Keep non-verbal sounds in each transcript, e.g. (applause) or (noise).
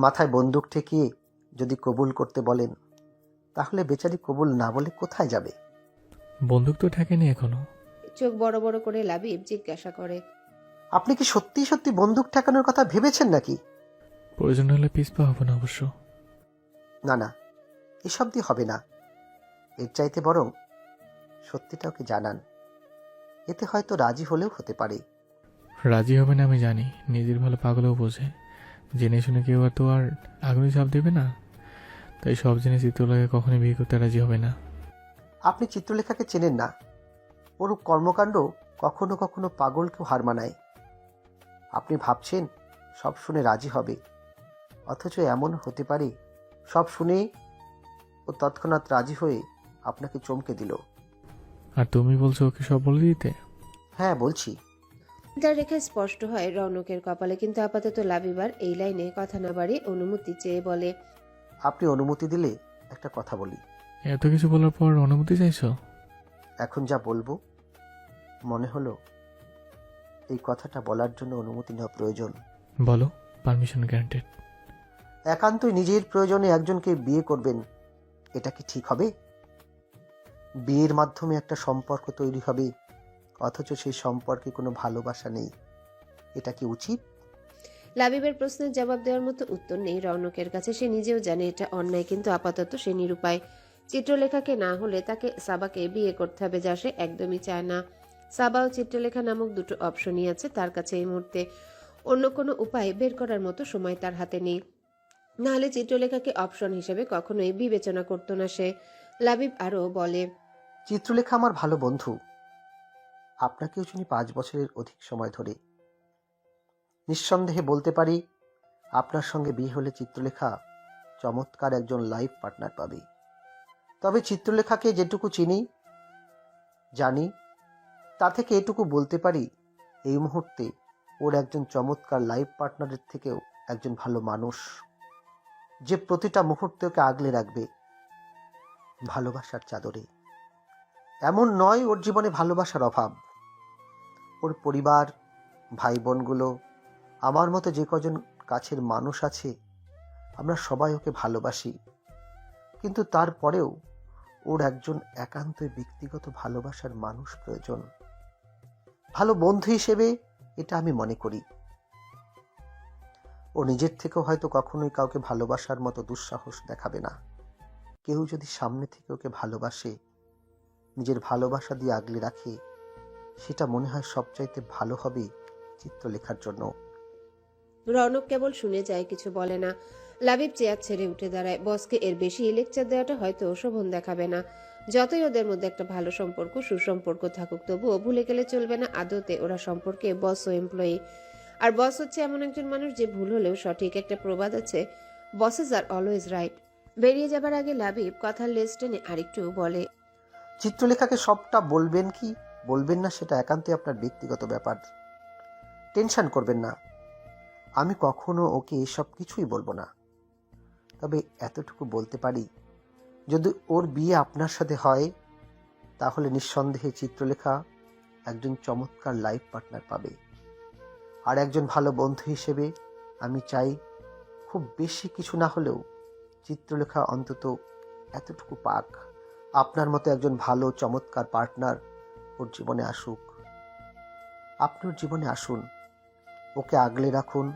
মাথায় বন্দুক ঠেকিয়ে যদি কবুল করতে বলেন তাহলে বেচারি কবুল না বলে কোথায় যাবে? বন্দুক তো ঠেকেনি এখনও। চোখ বড় বড় করে লাবিব জিজ্ঞাসা করে। আপনি কি সত্যি সত্যি বন্দুক ঠেকানোর কথা ভেবেছেন নাকি? প্রয়োজন হলে পিসপা হব না অবশ্য। না না এসব দিয়ে হবে না। এর চাইতে বরং সত্যিটা ওকে জানান? এতে হয়তো রাজি হলেও হতে পারে। রাজি হবে না আমি জানি নিজের ভালো পাগলেও বোঝে। জেনে শুনে কেউ আর তো আর আগুনে চাপ দেবে না। তাই সব জেনে চিত্রলাকে কখনোই বিয়ে করতে রাজি হবে না। আপনি চিত্রলেখাকে চেনেন না। ওর কর্মকাণ্ড কখনো কখনো পাগলকেও হার মানায়। আপনি ভাবছেন সব শুনে রাজি হবে। অথচ এমন হতে পারে সব শুনে ও তৎক্ষণাৎ রাজি হয়ে আপনাকে চমকে দিল। আর তুমি বলছো ওকে সব বলে দিতে? হ্যাঁ বলছি। তার রেখা স্পষ্ট হয় রৌনকের কপালে কিন্তু আপাতত লাবিবার এই লাইনে কথা না বাড়িয়ে অনুমতি চেয়ে বলে আপনি অনুমতি দিলে একটা কথা বলি। এত কিছু বলার পর অনুমতি চাইছো? এখন যা বলব মনে হলো এই কথাটা বলার জন্য অনুমতি নেওয়া প্রয়োজন। বলো পারমিশন গ্রান্টেড একান্তই নিজের প্রয়োজনে একজনকে বিয়ে করবেন এটা কি ঠিক হবে? বিয়ের মাধ্যমে একটা সম্পর্ক তৈরি হবে অথচ সেই সম্পর্কে কোনো ভালোবাসা নেই। এটা কি উচিত? লাবিবের প্রশ্নের জবাব দেওয়ার মতো উত্তর নেই রৌনকের কাছে। সে নিজেও জানে এটা অন্যায় কিন্তু আপাতত সে নিরুপায়। চিত্রলেখাকে না হলে তাকে সাবাকে বিয়ে করতে হবে যা সে একদমই চায় না। সাবা ও চিত্রলেখা নামক দুটো অপশনই আছে তার কাছে এই মুহূর্তে। অন্য কোনো উপায় বের করার মতো সময় তার হাতে নেই। নাহলে চিত্রলেখাকে অপশন হিসেবে কখনোই বিবেচনা করতো না সে। লাবিব আরও বলে চিত্রলেখা আমার ভালো বন্ধু। আপনাকেও চিনি পাঁচ বছরের অধিক সময় ধরে। নিঃসন্দেহে বলতে পারি, আপনার সঙ্গে বিয়ে হলে চিত্রলেখা চমৎকার একজন লাইফ পার্টনার পাবে। তবে চিত্রলেখাকে যেটুকু চিনি, জানি, তা থেকে এটুকু বলতে পারি, এই মুহূর্তে ওর একজন চমৎকার লাইফ পার্টনারের থেকেও একজন ভালো মানুষ, যে প্রতিটা মুহূর্তে ওকে আগলে রাখবে ভালোবাসার চাদরে। এমন নয় ওর জীবনে ভালোবাসার অভাব। ওর পরিবার ভাই বোনগুলো আমার মতো যে কজন কাছের মানুষ আছে, আমরা সবাই ওকে ভালোবাসি। কিন্তু তারপরেও ওর একজন একান্তই ব্যক্তিগত ভালোবাসার মানুষ প্রয়োজন। ভালো বন্ধু হিসেবে এটা আমি মনে করি। ও নিজের থেকেও হয়তো কখনোই কাউকে ভালোবাসার মতো দুঃসাহস দেখাবে না। কেউ যদি সামনে থেকে ওকে ভালোবাসে, নিজের ভালোবাসা দিয়ে আগলে রাখে সেটা মনে হয় সবচাইতে ভালো হবে চিত্রলেখার জন্য। রৌনক কেবল শুনে যায় কিছু বলে না। লাবিব চেয়ার ছেড়ে উঠে দাঁড়ায়। বসকে এর বেশি লেকচার দেওয়াটা হয়তো শোভন দেখাবে না। যতই ওদের মধ্যে একটা ভালো সম্পর্ক সুসম্পর্ক থাকুক তবুও ভুলে গেলে চলবে না আদতে ওরা সম্পর্কে বস ও এমপ্লয়ি আর বস হচ্ছে এমন একজন মানুষ যে ভুল হলেও সঠিক একটা প্রবাদ আছে। বসেস আর অলওয়েজ রাইট বেরিয়ে যাবার আগে লাবিব কথার লেস টেনে আরেকটু বলে চিত্রলেখাকে সবটা বলবেন কি? বলবেন না সেটা একান্তই আপনার ব্যক্তিগত ব্যাপার। টেনশন করবেন না। আমি কখনো ওকে এসব কিছুই বলব না। তবে এতটুকু বলতে পারি, যদি ওর বিয়ে আপনার সাথে হয়, তাহলে নিঃসন্দেহে চিত্রলেখা একজন চমৎকার লাইফ পার্টনার পাবে। আর একজন ভালো বন্ধু হিসেবে আমি চাই খুব বেশি কিছু না হলেও চিত্রলেখা অন্তত এতটুকু পাক। আপনার মতো একজন ভালো, চমৎকার পার্টনার ওর জীবনে আসুক। আপনি ওর জীবনে আসুন। ওকে আগলে রাখুন।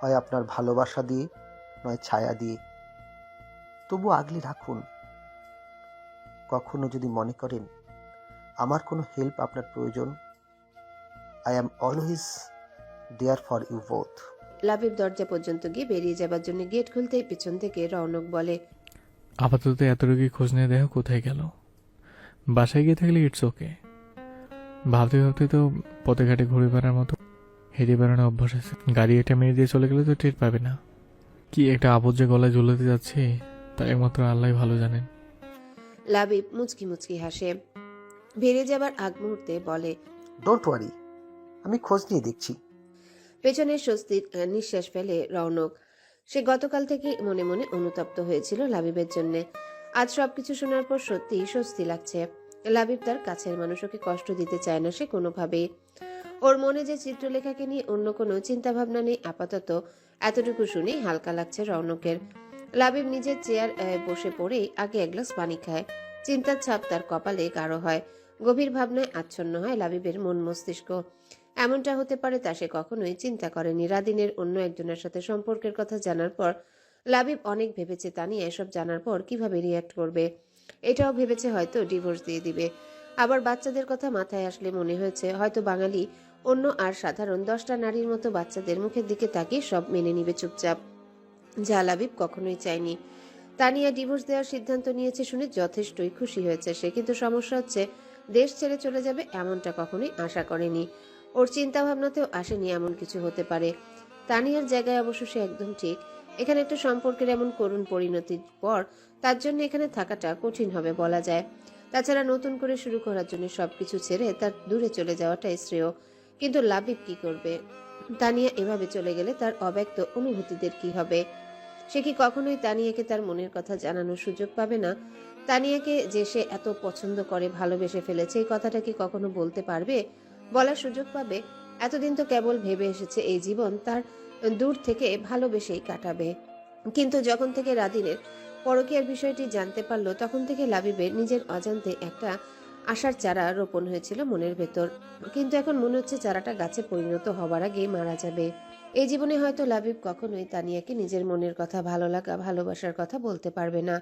হয় আপনার ভালোবাসা দিয়ে নয় ছায়া দিয়ে। তবু আগলে রাখুন। কখনো যদি মনে করেন আমার কোনো হেল্প আপনার প্রয়োজন। I am always there for you both Labib দরজা পর্যন্ত গিয়ে বেরিয়ে যাবার জন্য গেট খুলতেই পিছন থেকে রৌনক বলে আপাতত এত রোগী খোঁজ নিয়ে দেখো কোথায় গেল। বাসায় গিয়ে থাকলে ইটস ওকে ভাবতে ভাবতে তো পথে ঘাটে ঘুরে বেড়ার মতো হেঁটে বেড়ানো অভ্যাস আছে। গাড়ি এটা মেরে দিয়ে চলে গেলে তো টের পাবে না। কি একটা আবদ্ধ যে গলায় ঝুলাতে যাচ্ছে তা একমাত্র আল্লাহ ভালো জানেন। লাবিব মুচকি মুচকি হাসে। বেরিয়ে যাবার আগ মুহূর্তে বলে ডোন্ট ওয়ারি আমি খোঁজ নিয়ে দেখছি। পেছনের স্বস্তির আহ, নিঃশ্বাস ফেলে রৌনক সে গতকাল থেকে মনে মনে অনুতপ্ত হয়েছিল লাবিবের জন্য। আজ সবকিছু শোনার পর সত্যি স্বস্তি লাগছে। লাবিব তার কাছের মানুষকে কষ্ট দিতে চায় না, সে কোনোভাবেই। ওর মনে যে চিত্রলেখাকে নিয়ে অন্য কোনো চিন্তা ভাবনা নেই, আপাতত এতটুকু শুনে হালকা লাগছে রৌনকের। লাবিব নিজের চেয়ার বসে পড়েই আগে এক গ্লাস পানি খায়। চিন্তার ছাপ তার কপালে গাঢ় হয়। গভীর ভাবনায় আচ্ছন্ন হয় লাবিবের মন মস্তিষ্ক। এমনটা হতে পারে তা সে কখনোই চিন্তা করেনি। রাদিনের অন্য একজনের সাথে সম্পর্কের কথা জানার পর লাবিব অনেক ভেবেছে তানিয়া এসব জানার পর কীভাবে রিয়াক্ট করবে। এটাও ভেবেছে হয়তো ডিভোর্স দিয়ে দিবে। আবার বাচ্চাদের কথা মাথায় আসলে মনে হয়েছে, হয়তো বাঙালি অন্য আর সাধারণ দশটা নারীর মতো বাচ্চাদের মুখের দিকে তাকিয়ে সব মেনে নিবে চুপচাপ। যা লাবিব কখনোই চায়নি। তানিয়া ডিভোর্স দেওয়ার সিদ্ধান্ত নিয়েছে শুনে যথেষ্টই খুশি হয়েছে সে, কিন্তু সমস্যা হচ্ছে দেশ ছেড়ে চলে যাবে এমনটা কখনোই আশা করেনি। ওর চিন্তা ভাবনাতেও আসেনি এমন কিছু হতে পারে। তানিয়ার জায়গায় অবশ্য সে একদম ঠিক। এখানে একটা সম্পর্কের এমন করুণ পরিণতির পর তার জন্য এখানে থাকাটা কঠিন হবে বলা যায়। তাছাড়া নতুন করে শুরু করার জন্য সবকিছু ছেড়ে তার দূরে চলে যাওয়াটাই শ্রেয়। কিন্তু লাবিব কি করবে? তানিয়া এভাবে চলে গেলে তার অব্যক্ত অনুভূতিদের কি হবে? সে কি কখনোই তানিয়াকে তার মনের কথা জানানোর সুযোগ পাবে না? তানিয়াকে যে সে এত পছন্দ করে, ভালোবেসে ফেলেছে, এই কথাটা কি কখনো বলতে পারবে? বলার সুযোগ পাবে? এতদিন তো কেবল ভেবে এসেছে এই জীবন, তার দূর থেকে ভালোবেসেই কাটাবে। কিন্তু যখন থেকে রাদিনের পরকীয়ার বিষয়টি জানতে পারল, তখন থেকে লাবিবের নিজের অজান্তে একটা আশার চারা রোপণ হয়েছিল মনের ভেতর। কিন্তু এখন মনে হচ্ছে চারাটা গাছে পরিণত হবার আগেই মারা যাবে। এই জীবনে হয়তো লাবিব কখনোই তানিয়াকে নিজের মনের কথা ভালো লাগা ভালোবাসার কথা বলতে পারবে না,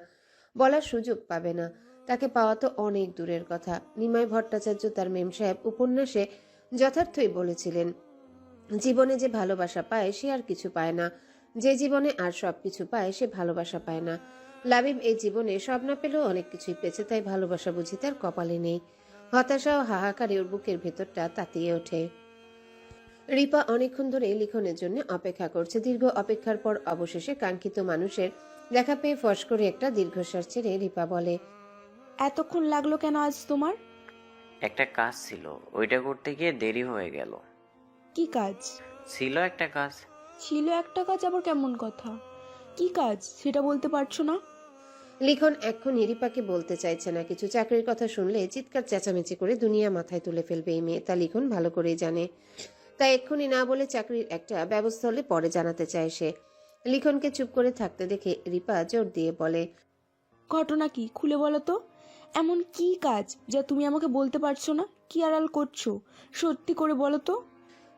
বলার সুযোগ পাবে না। তাকে পাওয়া তো অনেক দূরের কথা। নিমাই ভট্টাচার্য তার মেম সাহেব উপন্যাসে যথার্থই বলেছিলেন জীবনে যে ভালোবাসা পায় সে আর কিছু পায় না। যে জীবনে আর সব কিছু পায় সে ভালোবাসা পায় না। লাবিব এই জীবনে সব না পেলেও অনেক কিছুই পেয়েছে তাই ভালোবাসা বুঝি তার কপালে নেই। হতাশা ও হাহাকারে ওর বুকের ভেতরটা তাতিয়ে ওঠে। রিপা অনেকক্ষণ ধরে লিখনের জন্য অপেক্ষা করছে। দীর্ঘ অপেক্ষার পর অবশেষে কাঙ্ক্ষিত মানুষের দেখা পেয়ে ফস করে একটা দীর্ঘশ্বাস ছেড়ে রিপা বলে এতক্ষণ লাগল কেন আজ তোমার? একটা কাজ ছিল ওইটা করতে গিয়ে দেরি হয়ে গেল। কি কাজ? ছিল একটা কাজ। ছিল একটা কাজ আবার কেমন কথা? কি কাজ? সেটা বলতে পারছ না? লিখন এক্ষুনি রিপাকে বলতে চাইছে না। কিছু চাকরির কথা শুনলে চিৎকার চেঁচামেচি করে দুনিয়া মাথায় তুলে ফেলবে এই মেয়ে। তা লিখন ভালো করেই জানে। তাই এক্ষুনি না বলে চাকরির একটা ব্যবস্থা হলে পরে জানাতে চায় সে। লিখনকে চুপ করে থাকতে দেখে রিপা জোর দিয়ে বলে ঘটনা কি? খুলে বলো তো। এমন কি কাজ যা তুমি আমাকে বলতে পারছ না? কি আড়াল করছ? সত্যি করে বলো তো।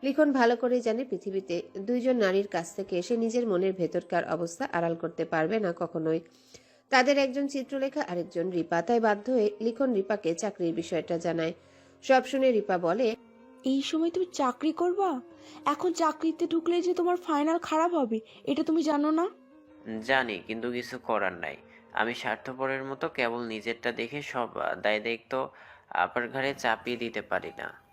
লিখন ভালো করেই জানে পৃথিবীতে দুইজন নারীর কাছ থেকে এসে নিজের মনের ভেতরকার অবস্থা আড়াল করতে পারবে না কখনোই। তাদের একজন চিত্রলেখা আরেকজন রিপা। তাই বাধ্য হয়ে লিখন রিপাকে চাকরির বিষয়টা জানায়। সব শুনে রিপা বলে এই সময় তুমি চাকরি করবা? এখন চাকরিতে ঢুকলে যে তোমার ফাইনাল খারাপ হবে এটা তুমি জানো না? জানি কিন্তু কিছু করার নাই। আমি স্বার্থপরের মতো কেবল নিজেরটা দেখে সব দায় দায়িত্ব আপার ঘাড়ে চাপিয়ে দিতে পারি না।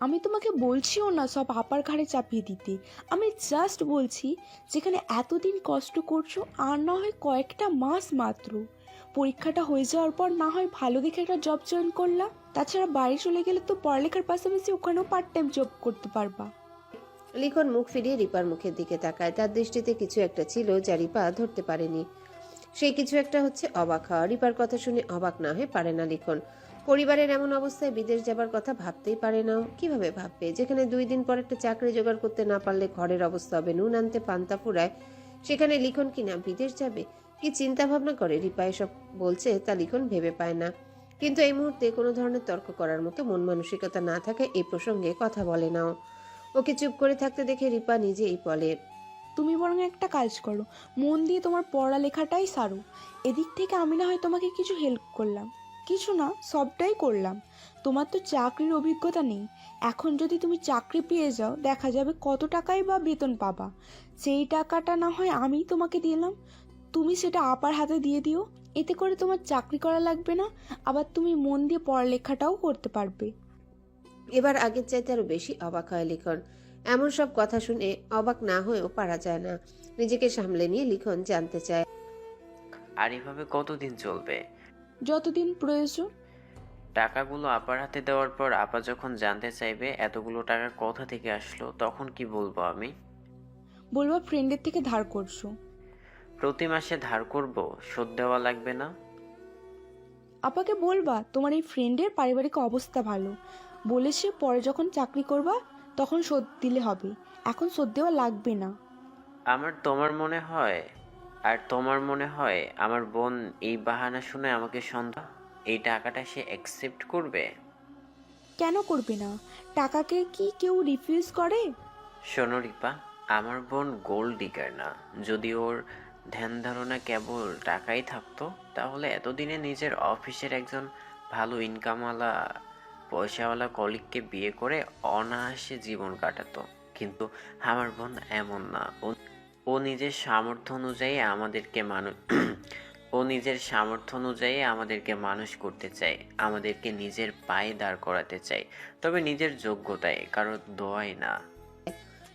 আমি তোমাকে বলছিও না সব আপার ঘাড়ে চাপিয়ে দিতে। আমি জাস্ট বলছি, যেখানে এতদিন কষ্ট করছ আর না হয় কয়েকটা মাস মাত্র। পরীক্ষাটা হয়ে যাওয়ার পর না হয় ভালো দেখে একটা জব জয়েন করলা। তাছাড়া বাড়ি চলে গেলে তো পড়ালেখার পাশাপাশি ওখানেও পার্ট টাইম জব করতে পারবা। লিখন মুখ ফিরিয়ে রিপার মুখের দিকে তাকায়। তার দৃষ্টিতে কিছু একটা ছিল যা রিপা ধরতে পারেনি। সেই কিছু একটা হচ্ছে অবাক হওয়া। রিপার কথা শুনে অবাক না হয়ে পারে না লিখন। পরিবারের এমন অবস্থায় বিদেশ যাবার কথা ভাবতেই পারে না। কীভাবে ভাববে? যেখানে দুই দিন পর একটা চাকরি জোগাড় করতে না পারলে ঘরের অবস্থা হবে। নুন আনতে পান্তা ফুরায়। সেখানে লিখন কিনা বিদেশ যাবে? কি চিন্তা ভাবনা করে? রিপা এসব বলছে তা লিখন ভেবে পায় না। কিন্তু এই মুহূর্তে কোনো ধরনের তর্ক করার মতো মন মানসিকতা না থাকায় এই প্রসঙ্গে কথা বলে নাও। ওকে চুপ করে থাকতে দেখে রিপা নিজেই বলে, তুমি বরং একটা কাজ করো। মন দিয়ে তোমার পড়ালেখাটাই সারো। এদিক থেকে আমি না হয় তোমাকে কিছু হেল্প করলাম। কিছু না সবটাই করলাম। তোমার তো চাকরির অভিজ্ঞতা নেই। এখন যদি তুমি চাকরি পেয়ে যাও দেখা যাবে কত টাকাই বা বেতন পাবা। সেই টাকাটা না হয় আমি তোমাকে দিলাম তুমি সেটা আপার হাতে দিয়ে দিও। এতে করে তোমার চাকরি করা লাগবে না। আবার তুমি মন দিয়ে পড়ালেখাটাও করতে পারবে। এবার আগের চাইতে আরও বেশি অবাক হয় লিখন। এমন সব কথা শুনে অবাক না হয়েও পারা যায় না। নিজেকে সামলে নিয়ে লিখন জানতে চায়। আর এভাবে কতদিন চলবে? যতদিন প্রয়োজন। টাকাগুলো আপার হাতে দেওয়ার পর আপা যখন জানতে চাইবে এতগুলো টাকা কোথা থেকে আসলো তখন কি বলব আমি? বলব ফ্রেন্ডের থেকে ধার করছ। প্রতি মাসে ধার করব শোধ দেওয়া লাগবে না? আপাকে বলবা তোমার এই ফ্রেন্ডের পারিবারিক অবস্থা ভালো। বলেছে পরে যখন চাকরি করবা তখন শোধ দিলে হবে। এখন শোধ দেওয়া লাগবে না। আমার তোমার মনে হয় আর তোমার মনে হয় আমার বোন এই বাহানা শুনে আমাকে সন্ধ্যা এই টাকাটা সে অ্যাকসেপ্ট করবে? কেন করবে না? টাকাকে কি কেউ রিফিউজ করে? শোনো রিপা আমার বোন গোল্ড ডিগার না। যদি ওর ধ্যান ধারণা কেবল টাকাই থাকতো তাহলে এতদিনে নিজের অফিসের একজন ভালো ইনকামওয়ালা পয়সাওয়ালা কলিগকে বিয়ে করে অনায়াসে জীবন কাটাতো। কিন্তু আমার বোন এমন না। ও ও নিজের সামর্থ্য অনুযায়ী আমাদেরকে মানুষ (clears throat) ও নিজের সামর্থ্য অনুযায়ী আমাদেরকে মানুষ করতে চায়, আমাদেরকে নিজের পায়ে দাঁড় করাতে চায়। তবে নিজের যোগ্যতায় কারোর দোয়াই না।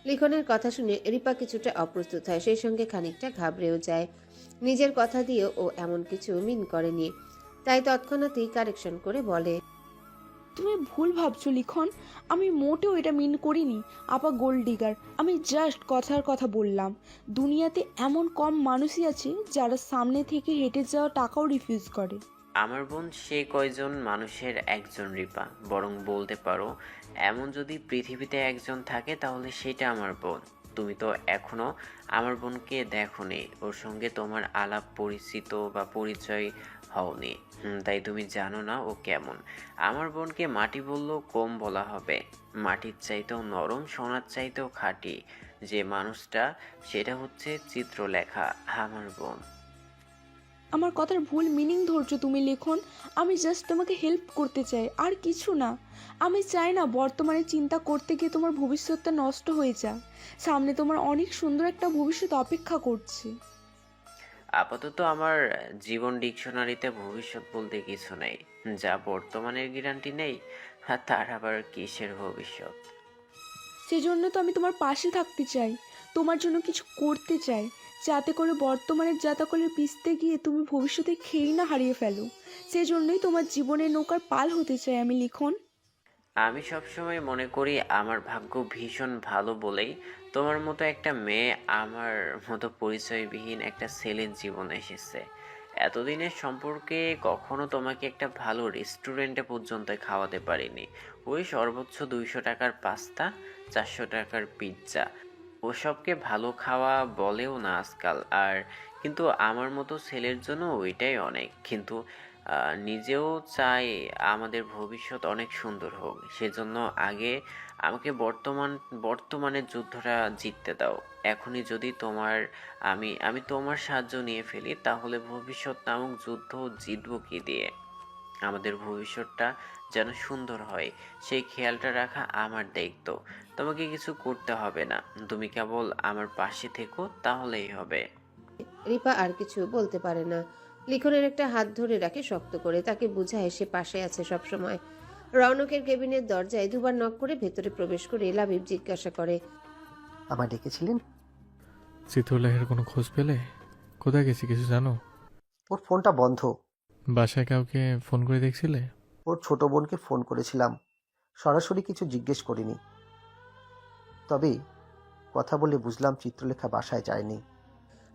লিখনের কথা শুনে রিপা কিছুটা অপ্রস্তুত হয়, সেই সঙ্গে খানিকটা ঘাবড়েও যায়। নিজের কথা দিয়েও ও এমন কিছু মিন করেনি, তাই তৎক্ষণাৎই কারেকশন করে বলে তুমি ভুল ভাবছ, লিখন। আমি মোটেও এটা মিন করিনি, আপা গোল্ড ডিগার আমি জাস্ট কথার কথা বললাম। দুনিয়াতে এমন কম মানুষই আছে যারা সামনে থেকে হেঁটে যাওয়া টাকাও রিফিউজ করে। আমার বোন, সে কয়জন মানুষের একজন রিপা। বরং বলতে পারো, এমন যদি পৃথিবীতে একজন থাকে, তাহলে সেটা আমার বোন। তুমি তো এখনও আমার বোনকে দেখোনি। ওর সঙ্গে তোমার আলাপ পরিচিত বা পরিচয় হওনি। তাই তুমি জানো না ও কেমন। আমার বোনকে মাটি বললেও কম বলা হবে। মাটির চাইতেও নরম, সোনার চাইতেও খাঁটি। যে মানুষটা, সেটা হচ্ছে চিত্রলেখা, আমার বোন। আমার কথার ভুল মিনিং ধরছো তুমি, লেখন। আমি জাস্ট তোমাকে হেল্প করতে চাই, আর কিছু না। আমি চাই না বর্তমানে চিন্তা করতে গিয়ে তোমার ভবিষ্যৎটা নষ্ট হয়ে যাক। সামনে তোমার অনেক সুন্দর একটা ভবিষ্যৎ অপেক্ষা করছে। আপাতত আমার জীবন ডিকশনারিতে ভবিষ্যৎ বলতে কিছু নেই। যা বর্তমানের গ্যারান্টি নেই তার আবার কিসের ভবিষ্যৎ? সেজন্য তো আমি তোমার পাশে থাকতে চাই, তোমার জন্য কিছু করতে চাই, যাতে করে বর্তমানের জাতাকলের পিছতে গিয়ে তুমি ভবিষ্যতে খেয়েই না হারিয়ে ফেলো। সেজন্যই তোমার জীবনের নৌকার পাল হতে চাই আমি, লিখন। আমি সবসময় মনে করি আমার ভাগ্য ভীষণ ভালো বলেই তোমার মতো একটা মেয়ে আমার মতো পরিচয়বিহীন একটা ছেলের জীবনে এসেছে। এতদিনের সম্পর্কে কখনো তোমাকে একটা ভালো রেস্টুরেন্টে পর্যন্ত খাওয়াতে পারিনি। ওই সর্বোচ্চ দুইশো টাকার পাস্তা, চারশো টাকার পিৎজা। ওসবকে ভালো খাওয়া বলেও না আজকাল। আর কিন্তু আমার মতো ছেলের জন্য ওইটাই অনেক। কিন্তু নিজেও চাই আমাদের ভবিষ্যৎ অনেক সুন্দর হোক। সেজন্য আগে আমাকে বর্তমান, বর্তমানের যুদ্ধটা জিততে দাও। এখনই যদি তোমার, আমি আমি তোমার সাহায্য নিয়ে ফেলি, তাহলে ভবিষ্যৎ নামক যুদ্ধ জিতবো কি দিয়ে? আমাদের ভবিষ্যৎটা যেন সুন্দর হয়, সেই খেয়ালটা রাখা আমার দায়িত্ব। তোমাকে কিছু করতে হবে না। তুমি কেবল আমার পাশে থেকো, তাহলেই হবে। রিপা আর কিছু বলতে পারে না। লিখনের একটা হাত ধরে রাখে শক্ত করে। তাকে বুঝায় সে পাশে আছে সবসময়। রৌনকের কেবিনের দরজায় দুবার নক করে ভেতরে প্রবেশ করে লাবিব জিজ্ঞাসা করে আমায় ডেকেছিলেন? চিত্রলেখার কোনো খোঁজ পেলে? কোথায় গেছি কিছু জানো? ওর ফোনটা বন্ধ। বাসায় কাউকে ফোন করে দেখছিলে? ওর ছোট বোনকে ফোন করেছিলাম। সরাসরি কিছু জিজ্ঞেস করিনি। তবে কথা বলে বুঝলাম চিত্রলেখা বাসায় যায়নি।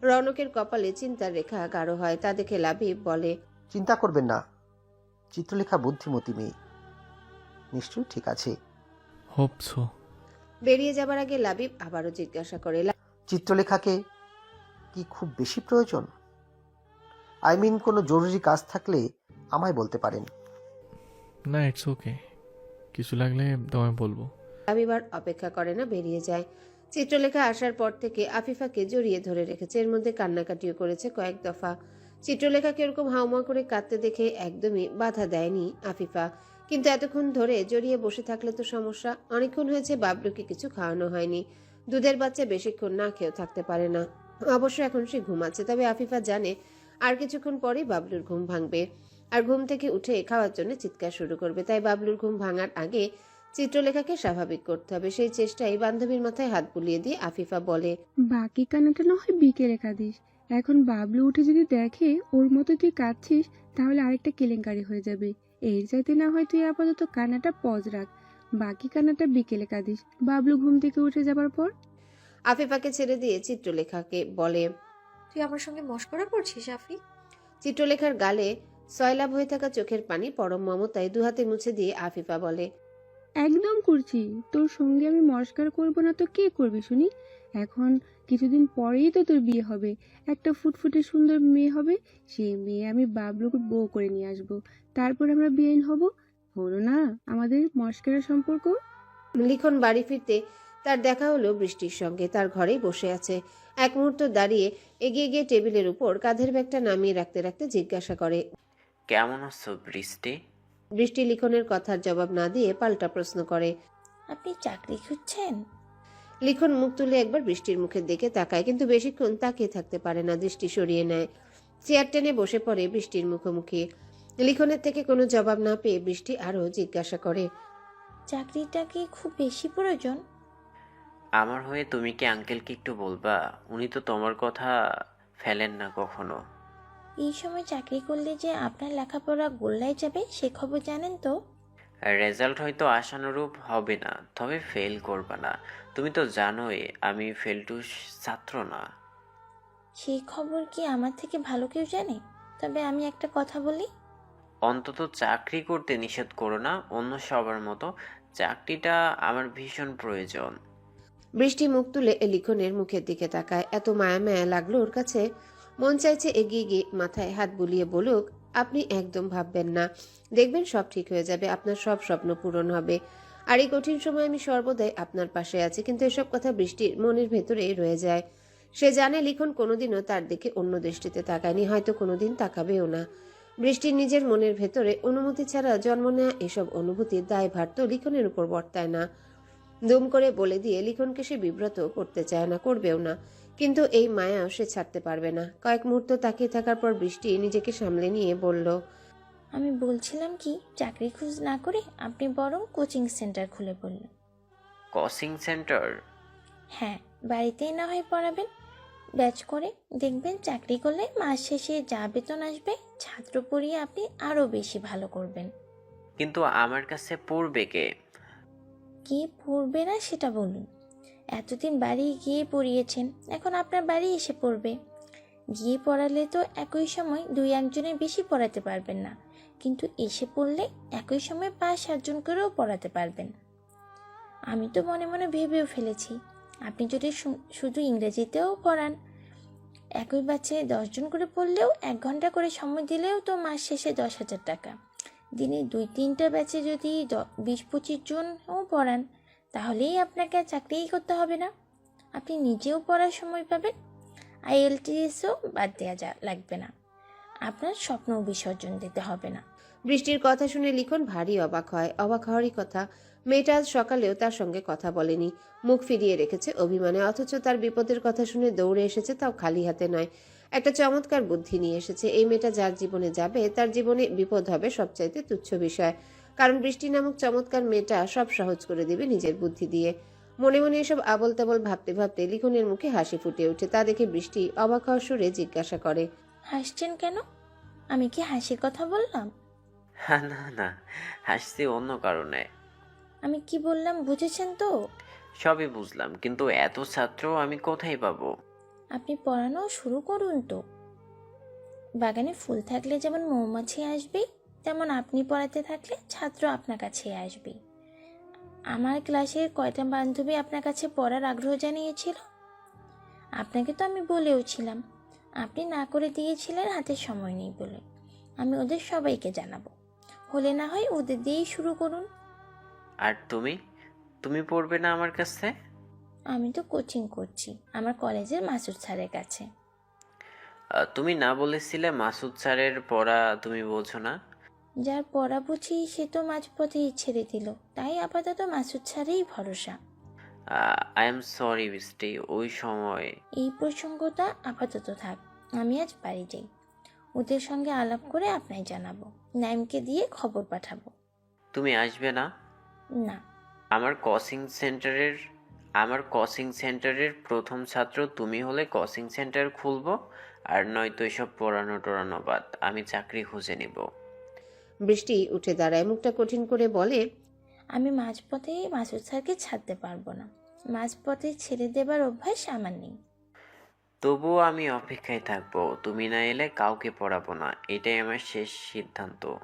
রৌনকের কপালে চিন্তার রেখা গাঢ় হয় তা দেখে লাবিব বলে চিন্তা করবেন না। চিত্রলেখা বুদ্ধিমতী মেয়ে। নিশ্চয়ই ঠিক আছে। হোপ সো বেরিয়ে যাবার আগে লাবিব আবারও জিজ্ঞাসা করে চিত্রলেখাকে কি খুব বেশি প্রয়োজন? আই মিন কোনো জরুরি কাজ থাকলে আমায় বলতে পারেন। না ইটস ওকে কিছু লাগলে তোমায় বলব। লাবিব আর অপেক্ষা করে না বেরিয়ে যায়। চিত্রলেখা আসার পর থেকে আফিফাকে জড়িয়ে ধরে রেখেছে। এর মধ্যে কান্নাকাটিও করেছে কয়েক দফা। চিত্রলেখাকে এরকম হাউমা করে কাঁদতে দেখে একদমই বাধা দেয়নি আফিফা। কিন্তু এতক্ষণ ধরে জড়িয়ে বসে থাকলে তো সমস্যা। অনেকক্ষণ হয়েছে বাবলুকে কিছু খাওয়ানো হয়নি। দুধের বাচ্চা বেশিক্ষণ না খেয়েও থাকতে পারে না। অবশ্য এখন সে ঘুমাচ্ছে। তবে আফিফা জানে আর কিছুক্ষণ পরেই বাবলুর ঘুম ভাঙবে। আর ঘুম থেকে উঠে খাওয়ার জন্য চিৎকার শুরু করবে। তাই বাবলুর ঘুম ভাঙার আগে চিত্রলেখাকে স্বাভাবিক করতে হবে। সেই চেষ্টায় বান্ধবীর মাথায় হাত বুলিয়ে দিয়ে আফিফা বলে বাকি কানাটা না হয় বিকেলে কাঁদিস এখন বাবলু উঠে যদি দেখে ওর মতো তুই কাঁদছিস তাহলে আরেকটা কেলেঙ্কারি হয়ে যাবে। এর চাইতে না হয় তুই আপাতত কানাটা পজ রাখ। বাকি কান্নাটা বিকেলে কাঁদিস বাবলু ঘুম থেকে উঠে যাবার পর? আফিফাকে ছেড়ে দিয়ে চিত্রলেখাকে বলে তুই আমার সঙ্গে মস্করা করছিস আফি? চিত্রলেখার গালে সয়লাভ হয়ে থাকা চোখের পানি পরম মমতায় দুহাতে মুছে দিয়ে আফিফা বলে একদম করছি। তোর সঙ্গে আমি মস্কার করব না তো কে করবি শুনি? এখন কিছুদিন পরেই তো তোর বিয়ে হবে। একটা ফুটফুটে সুন্দর মেয়ে হবে সেই মেয়ে আমি বাবলুকে বউ করে নিয়ে আসব। তারপর আমরা বিয়েন হব? হলো না আমাদের মস্করা সম্পর্ক? লিখন বাড়ি ফিরতে তার দেখা হলো বৃষ্টির সঙ্গে। তার ঘরেই বসে আছে। এক মুহূর্ত দাঁড়িয়ে এগিয়ে গিয়ে টেবিলের উপর কাঁধের ব্যাগটা নামিয়ে রাখতে রাখতে জিজ্ঞাসা করে কেমন আছো বৃষ্টি? বৃষ্টি লিখনের কথার জবাব না দিয়ে পাল্টা প্রশ্ন করে আপনি চাকরি খুঁজছেন? লিখন মুখ তুলে একবার বৃষ্টির মুখের দিকে তাকায় কিন্তু বেশিক্ষণ তাকিয়ে থাকতে পারে না দৃষ্টি সরিয়ে নেয়। চেয়ার টেনে বসে পড়ে বৃষ্টির মুখোমুখি। লিখনের থেকে কোনো জবাব না পেয়ে বৃষ্টি আরও জিজ্ঞাসা করে চাকরিটা কি খুব বেশি প্রয়োজন? আমার হয়ে তুমি কি আঙ্কেলকে একটু বলবা? উনি তো তোমার কথা ফেলেন না কখনো। এই সময় চাকরি করলে যে আপনার লেখাপড়া গোল্লায় যাবে সে খবর জানেন তো? রেজাল্ট হয়তো আশানুরূপ হবে না তবে ফেল করবে না। তুমি তো জানোই আমি ফেলটুস ছাত্র না। সেই খবর কি আমার থেকে ভালো কেউ জানে? তবে আমি একটা কথা বলি। অন্তত চাকরি করতে নিষেধ করো না অন্য সবার মতো। চাকরিটা আমার ভীষণ প্রয়োজন। বৃষ্টি মুখ তুলে লিখনের মুখের দিকে তাকায়। এত মায়া মায়া লাগল ওর কাছে। মন চাইছে এগিয়ে গিয়ে মাথায় হাত বুলিয়ে বলুক, আপনি একদম ভাববেন না। দেখবেন সব ঠিক হয়ে যাবে, আপনার সব স্বপ্ন পূরণ হবে। আর এই কঠিন সময় আমি সর্বদাই আপনার পাশে আছি, কিন্তু এসব কথা বৃষ্টির মনের ভেতরেই রয়ে যায়। সে জানে লিখন কোনোদিনও তার দিকে অন্য দৃষ্টিতে তাকায়নি, হয়তো কোনোদিন তাকাবেও না। বৃষ্টির নিজের মনের ভেতরে অনুমতি ছাড়া জন্ম নেওয়া এসব অনুভূতির দায়ভার তো লিখনের উপর বর্তায় না। দুম করে বলে দিয়ে লিখনকে সে বিব্রত করতে চায় না, করবেও না। কিন্তু এই মায়া সে ছাড়তে পারবে না। কয়েক মুহূর্ত তাকিয়ে থাকার পর বৃষ্টি নিজেকে সামলে নিয়ে বলল আমি বলছিলাম কি চাকরি খুঁজ না করে আপনি বরং কোচিং সেন্টার খুলে বললেন। Coaching centre? হ্যাঁ বাড়িতেই না হয় পড়াবেন। ব্যাচ করে দেখবেন চাকরি করলে মাস শেষে যা বেতন আসবে ছাত্র পড়িয়ে আপনি আরও বেশি ভালো করবেন। কিন্তু আমার কাছে পড়বে কে? কে পড়বে না সেটা বলুন। এতদিন বাড়ি গিয়ে পড়িয়েছেন, এখন আপনার বাড়ি এসে পড়বে। গিয়ে পড়ালে তো একই সময় দুই একজনের বেশি পড়াতে পারবেন না, কিন্তু এসে পড়লে একই সময় পাঁচ সাতজন করেও পড়াতে পারবেন। আমি তো মনে মনে ভেবেও ফেলেছি, আপনি যদি শুধু ইংরেজিতেও পড়ান। একই বাচ্চায় দশজন করে পড়লেও এক ঘণ্টা করে সময় দিলেও তো মাস শেষে দশ হাজার টাকা। দিনে দুই তিনটা ব্যাচে যদি বিশ পঁচিশ জনও পড়ান তাহলেই আপনাকে আর চাকরিই করতে হবে না। আপনি নিজেও পড়ার সময় পাবেন, আইএলটিএসও বাদ দেওয়া যা লাগবে না। আপনার স্বপ্ন বিসর্জন দিতে হবে না। বৃষ্টির কথা শুনে লিখন ভারী অবাক হয়। অবাক হওয়ারই কথা, মেয়েটা আজ সকালেও তার সঙ্গে কথা বলেনি। মুখ ফিরিয়ে রেখেছে অভিমানে, অথচ তার বিপদের কথা শুনে দৌড়ে এসেছে, তাও খালি হাতে নয়। একটা চমৎকার বুদ্ধি নিয়ে এসেছে। এই মেয়েটা যার জীবনে যাবে, তার জীবনে বিপদ হবে সবচাইতে তুচ্ছ বিষয়। কারণ বৃষ্টি নামক চমৎকার মেয়েটা সব সহজ করে দিবে নিজের বুদ্ধি দিয়ে। মনে মনে এসব আবল তাবল ভাবতে ভাবতে লিখনের মুখে হাসি ফুটে ওঠে তা দেখে বৃষ্টি অবাক হওয়ার সুরে জিজ্ঞাসা করে হাসছেন কেন? আমি কি হাসির কথা বললাম? হ্যাঁ না না হাসছি অন্য কারণে। আমি কি বললাম বুঝেছেন তো? সবই বুঝলাম কিন্তু এত ছাত্র আমি কোথায় পাবো? আপনি পড়ানো শুরু করুন তো। বাগানে ফুল থাকলে যেমন মৌমাছি আসবে তেমন আপনি পড়াতে থাকলে ছাত্র আপনার কাছে আসবে। আমার ক্লাসের কয়টা বান্ধবী আপনার কাছে পড়ার আগ্রহ জানিয়েছিল? আপনাকে তো আমি বলেও ছিলাম। আপনি না করে দিয়েছিলেন হাতে সময় নেই বলে। আমি ওদের সবাইকে জানাব। হলে না হয় ওদের দিয়েই শুরু করুন। আর তুমি? তুমি পড়বে না আমার কাছে? আমি তো কোচিং করছি আমার কলেজের মাসুদ স্যারের কাছে। তুমি না বলেছিলে মাসুদ স্যারের পড়া তুমি বোঝো না। যার পড়া বুঝি সে তো মাঝপথেই ছেড়ে দিল। তাই আপাতত মাসুদ ছাড়েই ভরসা। আই এম সরি বৃষ্টি ওই সময়। এই প্রসঙ্গটা আপাতত থাক আমি আজ বাড়ি যাই। ওদের সঙ্গে আলাপ করে আপনায় জানাব নাইমকে দিয়ে খবর পাঠাবো। তুমি আসবে না? না। আমার কোচিং সেন্টারের আমার কোচিং সেন্টারের প্রথম ছাত্র তুমি হলে কোচিং সেন্টার খুলবো আর নয়তো এসব পড়ানো টড়ানো বাদ আমি চাকরি খুঁজে নিব। বৃষ্টি উঠে দাঁড়ায়। মুখটা কঠিন করে বলে আমি মাঝপথে মাসুদ স্যারকে ছাড়তে পারব না। মাঝপথে ছেড়ে দেবার অভ্যাস আমার নেই। তবুও আমি অপেক্ষায় থাকব। তুমি না এলে কাউকে পড়াবো না। এটাই আমার শেষ সিদ্ধান্ত।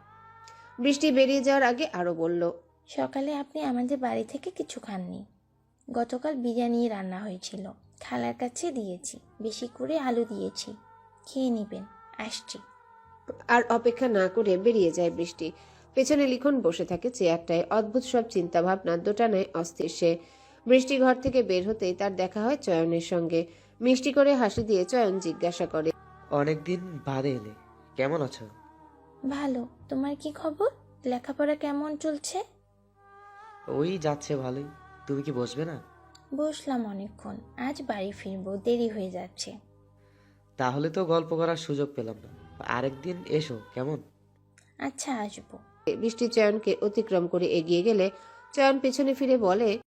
বৃষ্টি বেরিয়ে যাওয়ার আগে আরও বলল সকালে আপনি আমাদের বাড়ি থেকে কিছু খাননি। গতকাল বিরিয়ানি রান্না হয়েছিল। খালার কাছে দিয়েছি। বেশি করে আলু দিয়েছি। খেয়ে নেবেন। আসছি। আর অপেক্ষা না করে বেরিয়ে যায় বৃষ্টি। পেছনে লিখন বসে থাকে চেয়ারটায়। অদ্ভুত সব চিন্তা ভাবনা দোটানায় অস্থির সে। বৃষ্টি ঘর থেকে বের হতেই তার দেখা হয় চয়নের সঙ্গে। মিষ্টি করে হাসি দিয়ে চয়ন জিজ্ঞাসা করে অনেকদিন বাদে এলে। কেমন আছো? ভালো। তোমার কি খবর? লেখাপড়া কেমন চলছে? ওই যাচ্ছে ভালোই। তুমি কি বসবে না? বসলাম অনেকক্ষণ। আজ বাড়ি ফিরবো দেরি হয়ে যাচ্ছে। তাহলে তো গল্প করার সুযোগ পেলাম না। আরেকদিন এসো কেমন? আচ্ছা আসব। বৃষ্টি চয়নকে অতিক্রম করে এগিয়ে গেলে চয়ন পেছনে ফিরে বলে